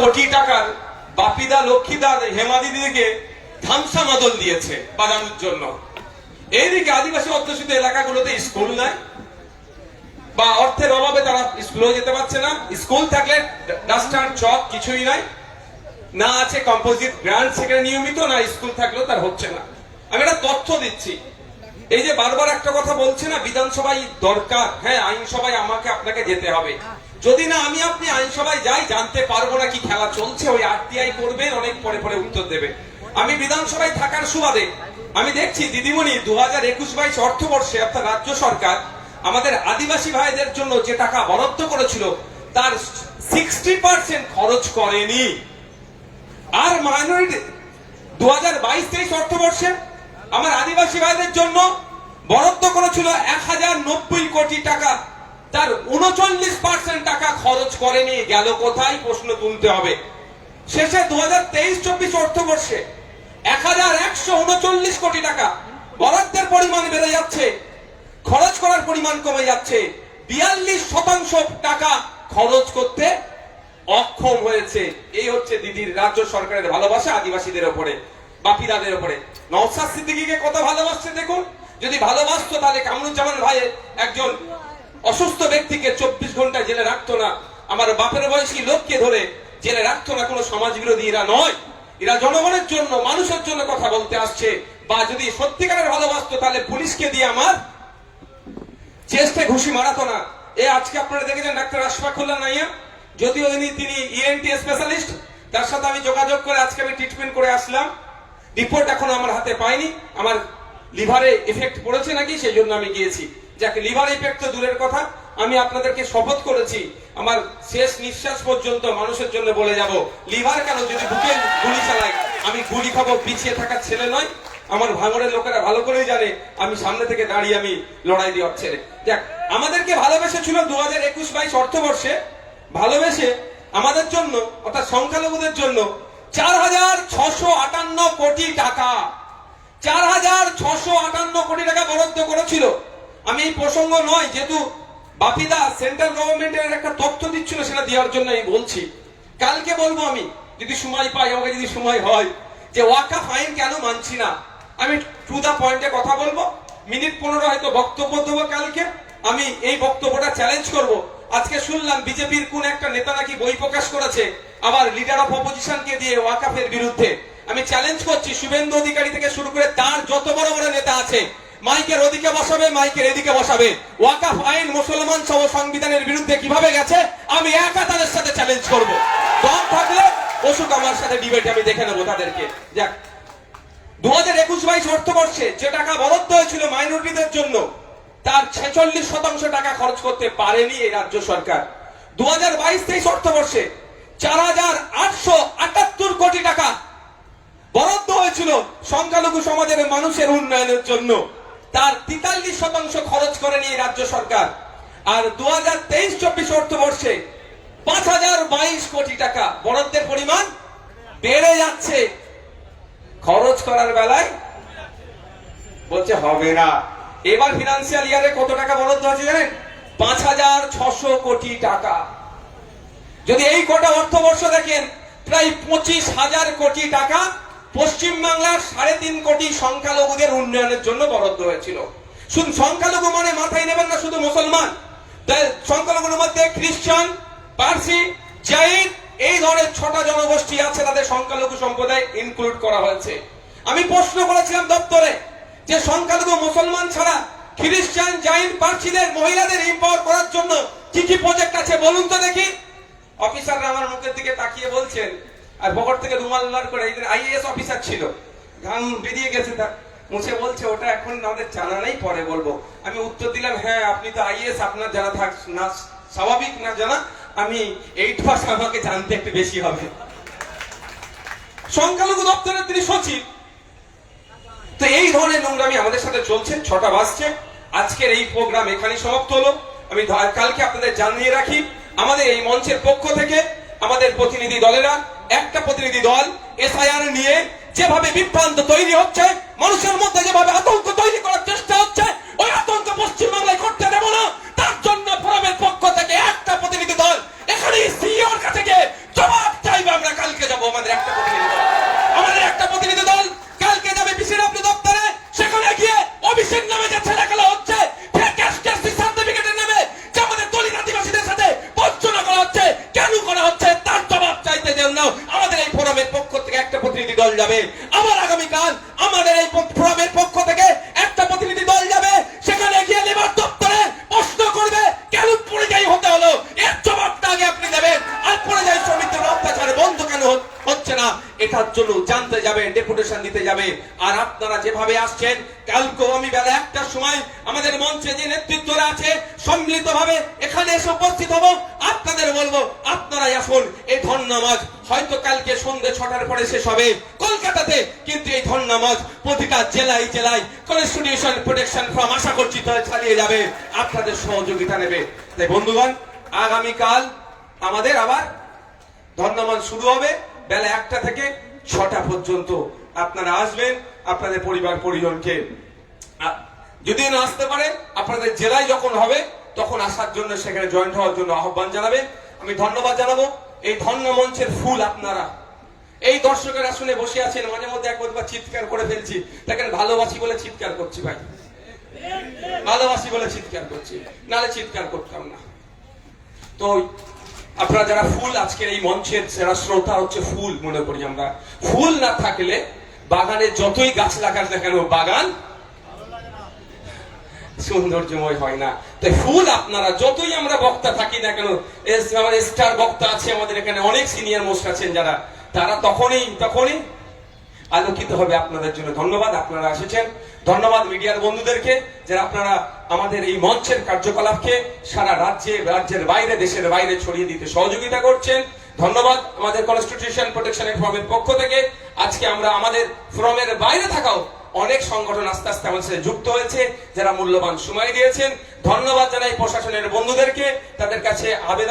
কোটি টাকার বাপিদা, লক্ষ্মীদা হেমা দিদিকে ধামসা মাদল দিয়েছে বাজানোর জন্য। এইদিকে আদিবাসী অধ্যুষিত এলাকাগুলোতে স্কুল নাই, বা অর্থের অভাবে তারা স্কুলেও যেতে পারছে না। স্কুল থাকলে ডাস্টার, চক কিছুই নাই। না আছে কম্পোজিট, গ্রান্ট সেখানে নিয়মিত, না স্কুল থাকলেও তার হচ্ছে না। আমি একটা তথ্য দিচ্ছি। এই যে বারবার একটা কথা বলছে না, বিধানসভায় দরকার হ্যাঁ আইনসভায় আমাকে আপনাকে যেতে হবে। যদি না, আমি আপনি আইনসভায় যাই, জানতে পারব না কি খেলা চলছে, ওই আরটিআই করবেন অনেক পরে পরে উত্তর দেবে। আমি বিধানসভায় থাকার সুবাদে, আমি দেখছি দিদিমণি দু হাজার একুশ বাইশ অর্থবর্ষে, অর্থাৎ রাজ্য সরকার, আমাদের আদিবাসী ভাইদের জন্য যে টাকা বরাদ্দ করেছিল, তার সিক্সটি পার্সেন্ট খরচ করেনি। আর মাইনরিটি দু হাজার বাইশ তেইশ অর্থবর্ষে আমার আদিবাসী ভাইদের জন্য বরাদ্দ করেছিল এক হাজার নব্বই কোটি টাকা। তার উনচল্লিশ পার্সেন্ট টাকা খরচ করেনি, গেল কোথায় প্রশ্ন তুলতে হবে। শেষে দু হাজার তেইশ চব্বিশ অর্থবর্ষে এক হাজার একশো উনচল্লিশ কোটি টাকা বরাদ্দের পরিমাণ বেড়ে যাচ্ছে, খরচ করার পরিমাণ কমে যাচ্ছে। বিয়াল্লিশ শতাংশ টাকা খরচ করতে অক্ষম হয়েছে। এই হচ্ছে দিদির রাজ্য সরকারের ভালোবাসা আদিবাসীদের ওপরে, বাপিদাদের ওপরে। নওসাদ সিদ্দিকিকে কত ভালোবাসছে দেখুন? যদি ভালোবাসতো তাহলে কামরুজ্জামান ভাই একজন অসুস্থ ব্যক্তিকে চব্বিশ ঘণ্টা জেলে রাখতো না। আমার বাপের বয়সী লোককে ধরে জেলে রাখতো না, কোনো সমাজ বিরোধী এরা নয়। এরা জনগণের জন্য, মানুষের জন্য কথা বলতে আসছে। বা যদি সত্যিকারের ভালোবাসতো তাহলে পুলিশকে দিয়ে আমার চেস্টে ঘুষি মারাতো না। এ আজকে আপনারা দেখেছেন ডাক্তার আশফাকুল্লাহ নাইয়া? যদিও তিনি E ইএনটি স্পেশালিস্ট তার সাথে আমি যোগাযোগ করে আজকে আমি ট্রিটমেন্ট করে আসলাম। রিপোর্ট এখনও আমার হাতে পাইনি। আমার লিভারে এফেক্ট পড়েছে নাকি সেই জন্য আমি গিয়েছি। যাকে, লিভার এফেক্ট তো দূরের কথা। আমি আপনাদেরকে শপথ করেছি, আমার শেষ নিঃশ্বাস পর্যন্ত মানুষের জন্য বলে যাব, লিভার কেন যদি বুকে গুলি চালাই আমি গুলি খাব, পিছিয়ে থাকা ছেলে নয়। আমার ভাঙড়ের লোকেরা ভালো করেই জানে, আমি সামনে থেকে দাঁড়িয়ে আমি লড়াই দেওয়ার ছেলে দেখ আমাদেরকে ভালোবেসে ছিল দু হাজার একুশ বাইশ অর্থবর্ষে। ভালোবেসে আমাদের জন্য, অর্থাৎ সংখ্যালঘুদের জন্য চার হাজার ছশো আটান্ন কোটি টাকা। চার হাজার ছশো আটান্ন কোটি টাকা বরাদ্দ করেছিল। আমি এই প্রসঙ্গ নয়, যেহেতু বাপিদা সেন্ট্রাল গভর্নমেন্টের একটা তথ্য দিচ্ছিল, সেটা দেওয়ার জন্য আমি বলছি। কালকে বলব আমি, যদি সময় পাই, আমাকে যদি সময় হয়, যে ওয়াকা ফাইন কেন মানছি না? আমি টু দা পয়েন্টে কথা বলব। মিনিট পনেরো হয়তো বক্তব্য দেবো কালকে। আমি এই বক্তব্যটা চ্যালেঞ্জ করব। আজকে শুনলাম বিজেপির কোন একটা নেতা নাকি বই প্রকাশ করেছে। আবার লিডার অফ অপোজিশনকে দিয়ে ওয়াকাফের বিরুদ্ধে। আমি চ্যালেঞ্জ করছি, শুভেন্দু অধিকারী থেকে শুরু করে তার যত বড় বড় নেতা আছে, মাইকের ওদিকে বসাবে, মাইকের এদিকে বসাবে। ওয়াকাফ আইন মুসলমান সহ সংবিধানের বিরুদ্ধে কীভাবে গেছে, আমি একা তাদের সাথে চ্যালেঞ্জ করব। দম থাকলে অসুখ আমার সাথে ডিবেট আমি দেখে নেব তাদেরকে। যাক। দু হাজার একুশ বাইশ অর্থবর্ষে যে টাকা বরাদ্দ হয়েছিল মাইনরিটিদের জন্য, তার ছেচল্লিশ শতাংশ টাকা খরচ করতে পারেনি এই রাজ্য সরকার। দু হাজার বাইশ তেইশ অর্থবর্ষে চার হাজার আটশো আটাত্তর কোটি টাকা বরাদ্দ হয়েছিল সংখ্যালঘু সমাজের মানুষের উন্নয়নের জন্য। তার তেতাল্লিশ শতাংশ খরচ করেনি এই রাজ্য সরকার। আর দু হাজার তেইশ চব্বিশ অর্থবর্ষে পাঁচ হাজার বাইশ কোটি টাকা বরাদ্দের পরিমাণ বেড়ে যাচ্ছে। খরচ করার বেলায় বলছে, হবে না। এবার ফিনান্সিয়াল ইয়ারে কত টাকা বরাদ্দ আছে জানেন? পাঁচ হাজার ছশো কোটি টাকা। যদি এই কটা অর্থবর্ষ দেখেন, প্রায় পঁচিশ হাজার কোটি টাকা পশ্চিম বাংলার সাড়ে তিন কোটি সংখ্যালঘুদের উন্নয়নের জন্য বরাদ্দ হয়েছিল। শুধু সংখ্যালঘু মানে মাথায় নেবেন না, শুধু মুসলমান। সংখ্যালঘুর মধ্যে খ্রিস্টান পার্সি জৈন এই ধরনের ছটা জনগোষ্ঠী আছে তাদের সংখ্যালঘু সম্প্রদায় ইনক্লুড করা হয়েছে। আমি প্রশ্ন করেছিলাম দপ্তরে যে সংখ্যালঘু মুসলমান ছাড়া খ্রিস্টান জৈন পার্সিদের মহিলাদের এম্পাওয়ার করার জন্য কি কি প্রজেক্ট আছে, বলুন তো দেখি। অফিসাররা আমার মুখের দিকে তাকিয়ে বলছেন, আর বকর থেকে রুমাল বার করে আইএএস অফিসার ছিল। গান বেরিয়ে গেছে তার। মুছে বলছে, ওটা এখন আমাদের জানা নেই, পরে বলব। আমি উত্তর দিলাম হ্যাঁ আপনি তো আইএস আপনার জানা থাক, না, স্বাভাবিক না জানা। আমি এইট পাস আমাকে জানতে একটু বেশি হবে। সংখ্যালঘু দপ্তরের তিনি সচিব। তো এই ধরনের নোংরামি আমাদের সাথে চলছে, ছটা বাজছে। আজকের এই প্রোগ্রাম এখানেই সমাপ্ত হলো। আমি কালকে আপনাদের জানিয়ে রাখি আমাদের এই মঞ্চের পক্ষ থেকে আমাদের প্রতিনিধি দলেরা, একটা প্রতিনিধি দল এসআইআর নিয়ে যেভাবে বিভ্রান্ত তৈরি হচ্ছে, মানুষের মধ্যে যেভাবে আতঙ্ক তৈরি করার চেষ্টা হচ্ছে, ওই আতঙ্ক পশ্চিমবাংলায় করতে দেব না। যাবে। আবার আগামীকাল আমাদের এই ফোরামের পক্ষ থেকে একটা প্রতিনিধি দল যাবে। সেখানে গিয়ে লেবার দপ্তরে প্রশ্ন করবে, কেন পরিযায়ী হতে হলো? এর জবাবটা আগে আপনি দেবেন। আর পরিযায়ী শ্রমিকদের অত্যাচার বন্ধ কেন হচ্ছে না? এটার জন্য জানতে যাবে, ডেপুটেশন দিতে যাবে। আর আপনারা যেভাবে আসছেন, কালকেও আমি বেলা একটার সময় আমাদের মঞ্চে যে নেতৃত্বরা আছে সম্মিলিত ভাবে এখানে এসে উপস্থিত হব। আপনাদের বলব, আপনারাই আসুন, এই ধন্যবাদ হয়তো কালকে সন্ধ্যে ছটার পরে শেষ হবে। কলকাতাতে। কিন্তু এই ধন্যবাদ প্রতিটা জেলায় জেলায় কনস্টিটিউশন প্রোটেকশন ফ্রম আশা করছি চালিয়ে যাবে, আপনাদের সহযোগিতা নেবে। তাই বন্ধুগণ, আগামীকাল আমাদের আবার ধন্যবাদ শুরু হবে, বেলা একটা থেকে ছটা পর্যন্ত। আপনারা আসবেন, আপনাদের পরিবার, পরিজনকে। যদি না আসতে পারে আপনাদের জেলায় যখন হবে, তখন আসার জন্য, সেখানে জয়েন্ট হওয়ার জন্য আহ্বান জানাবেন আমি ধন্যবাদ জানাব। এই ধন্য মঞ্চের ফুল আপনারা এই দর্শকেরা শুনে বসে আছেন, মাঝে মধ্যে একবার চিৎকার করে ফেলছি। দেখেন, ভালোবাসি বলে চিৎকার করছি ভাই। ভালোবাসি বলে চিৎকার করছি। নালে চিৎকার করতাম না। তো আপনারা যারা ফুল আজকের এই মঞ্চের, যারা শ্রোতা হচ্ছে ফুল মনে করি আমরা। ফুল না থাকলে বাগানে যতই গাছ লাগান না কেন, বাগান সৌন্দর্যময় হয় না। তাই ফুল আপনারা, যতই আমরা বক্তা থাকি না কেন আমার স্টার বক্তা আছে, আমাদের এখানে অনেক সিনিয়র মোস্ট আছেন যারা। তারা তখনই তখনই আলোকিত হবে আপনাদের জন্য। ধন্যবাদ, আপনারা এসেছেন। ধন্যবাদ মিডিয়ার বন্ধুদেরকে, যারা আপনারা আমাদের এই মঞ্চের কার্যকলাপকে সারা রাজ্যে, রাজ্যের বাইরে, দেশের বাইরে ছড়িয়ে দিতে সহযোগিতা করছেন। ধন্যবাদ আমাদের কনস্টিটিউশন প্রোটেকশনের ফোরামের পক্ষ থেকে। আজকে আমরা আমাদের ফোরামের বাইরে থাকাও অনেক সংগঠন আস্তে আস্তে আমাদের সাথে যুক্ত হয়েছে, যারা মূল্যবান সময় দিয়েছেন। ধন্যবাদ জানাই প্রশাসনের বন্ধুদেরকে, তাদের কাছে আবেদন